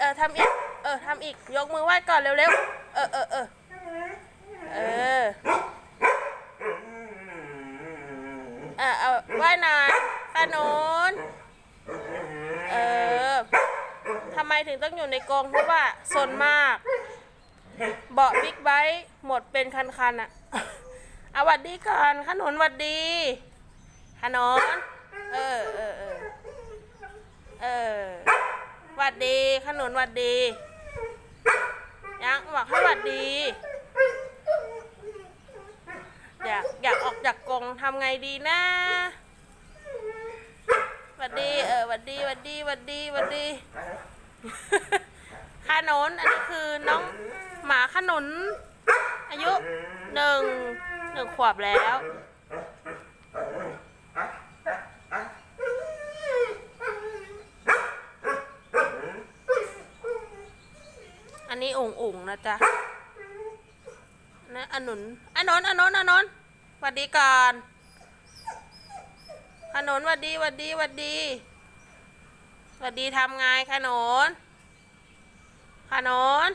เออทำอีก เออทำอีก ยกมือไหว้ก่อนเร็วๆ เออเออเออเออเออเอาไหว้น่อยขนุนเออทำไมถึงต้องอยู่ในกรงเพราะว่าซนมาก เบาะบิ๊กไบค์หมดเป็นคันๆอะเอาวัดดีก่อนขนนวัดดีขนนเออเออห วัดดี ขนุนหวัดดียังบอกให้หวัดดี อยากอยากออกจากกรงทำไงดีนะหวัดดีเออหวัดดีหวัดดีหวัดดีหวัดดีขนุนอันนี้คือน้องหมาขนุนอายุหนึ่งหนึ่งขวบแล้ว อันนี้อุ๋งอุ๋งนะจ๊ะนะอนนุนอนนนอันนนอนนนหวัสดีก่อนขนนวัดดีวัดดีวัดดีวัดดีทำไงขนนขนน